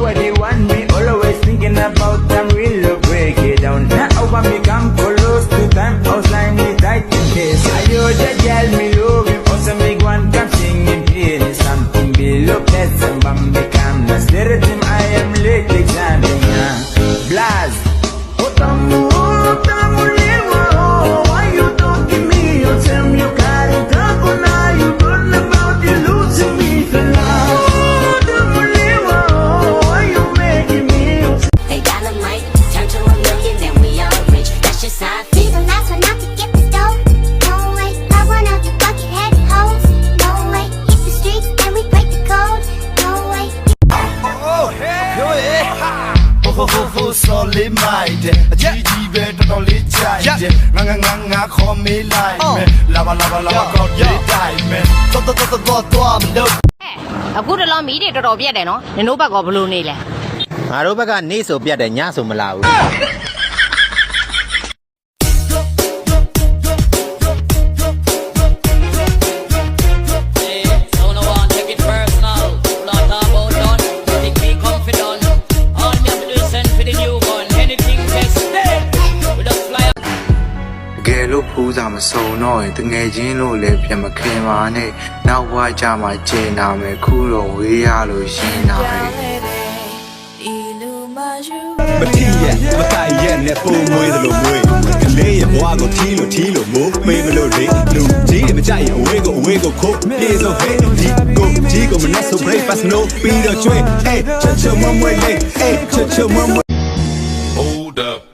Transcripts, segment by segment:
what they want me. Always thinking about them, we'll break it down. Now me come close to time, outline me tight in case. I hear the girl me love လေးမိုက်တဲ့အကြီးကြီးပဲတော်တော်လေးကြိုက်တယ်ငါငါငါငါခေါ်မေးလိုက်မယ်လာပါလာပါလာပါကောက်ရေးတိုင်းမယ်တော်တော်တော်တော်တော်မလို့အခုတလောမီးတွေတော်တော်ပြက်တယ်နော်နင်တို့ဘက်ကဘလို့နေလဲငါတို့ဘက်ကနေဆိုပြတ်တယ်ညဆိုမလာဘူး ဖူးစာမစုံတော့ရင်တငယ်ချင်းလို့လည်းပြန်မခင်ပါနဲ့နောက်ဘွားကြမှာကျေနာမယ်ခုတော့ဝေးရလို့ရှင်းနာမယ်မထီးရဲ့မတိုင်ရဲ့နဲ့ပုံမွေးသလိုမွေးကလေးရဲ့ဘွားကိုထီးလို့ထီးလို့မိုးမေးမလို့လေလူကြီးတွေမကြိုက်ရင်အဝေးကိုအဝေးကိုခိုးပြေဆုံးဟဲ့ဒီကိုကြီးကိုမနဲ့ဆို breakfast no ပြီးတော့ကျွေး hey ချွတ်ချွတ်မွမွေးလေ hey ချွတ်ချွတ်မွမွေး Hold up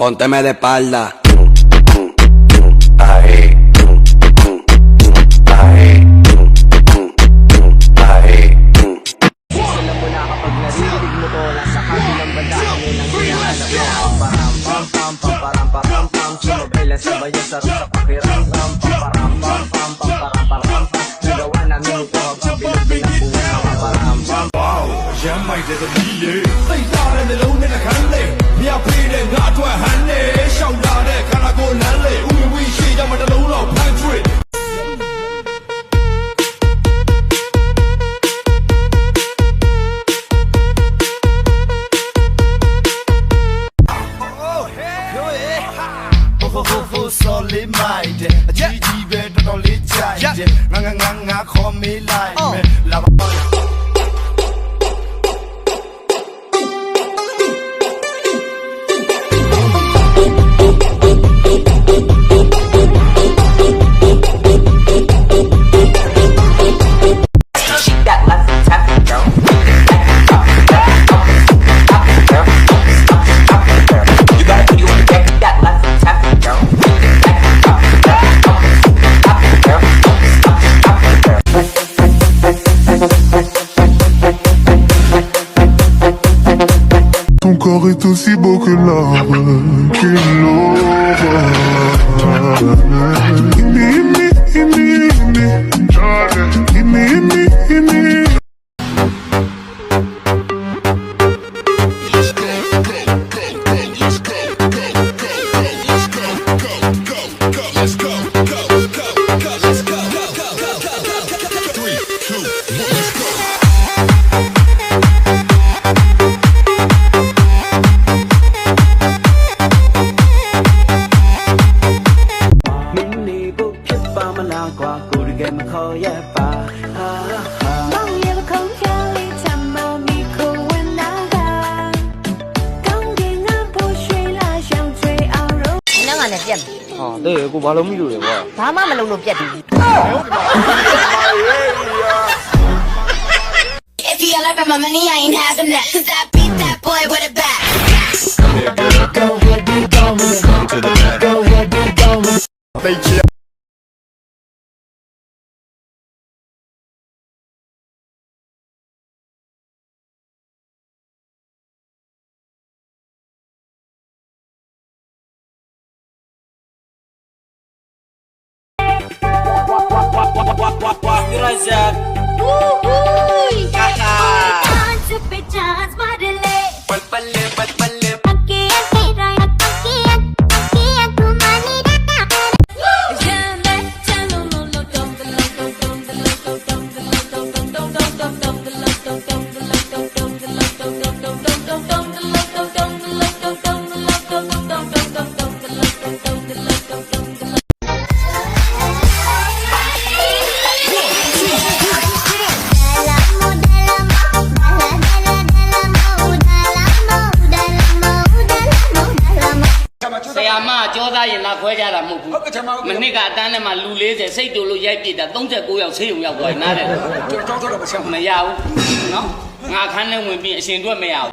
Pónteme de espalda. Ahí. Ahí. Ahí. Wow ရမ်း comí like oh. me. La Ton corps est aussi beau que l'arbre qu'il l'aura. ဟာတဲ့ကိုဘာလို့မိလို့လဲကွာ။ဘာမှမလုပ်လို့ပြက်ပြီ If you all up in my money, I ain't having that. Cause I beat that boy with a bat. Gaza သားရင်လာခွဲကြတာမဟုတ်ဘူး။ဟုတ်ကဲ့မမနှစ်ကအတန်းထဲမှာလူ40စိတ်တူလို့ရိုက်ပြစ်တာ39ယောက်ဆေးရုံရောက်သွားတယ်နားတယ်။ကျွန်တော်တော့မဆက်မရဘူး။နော်။ငါခန်းထဲဝင်ပြီးအရှင်တွက်မရဘူး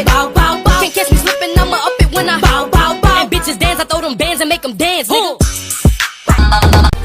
it. Bow, bow, bow. Can't catch me slipping, I'ma up it when I bow, bow, bow. And bitches dance, I throw them bands and make them dance, nigga.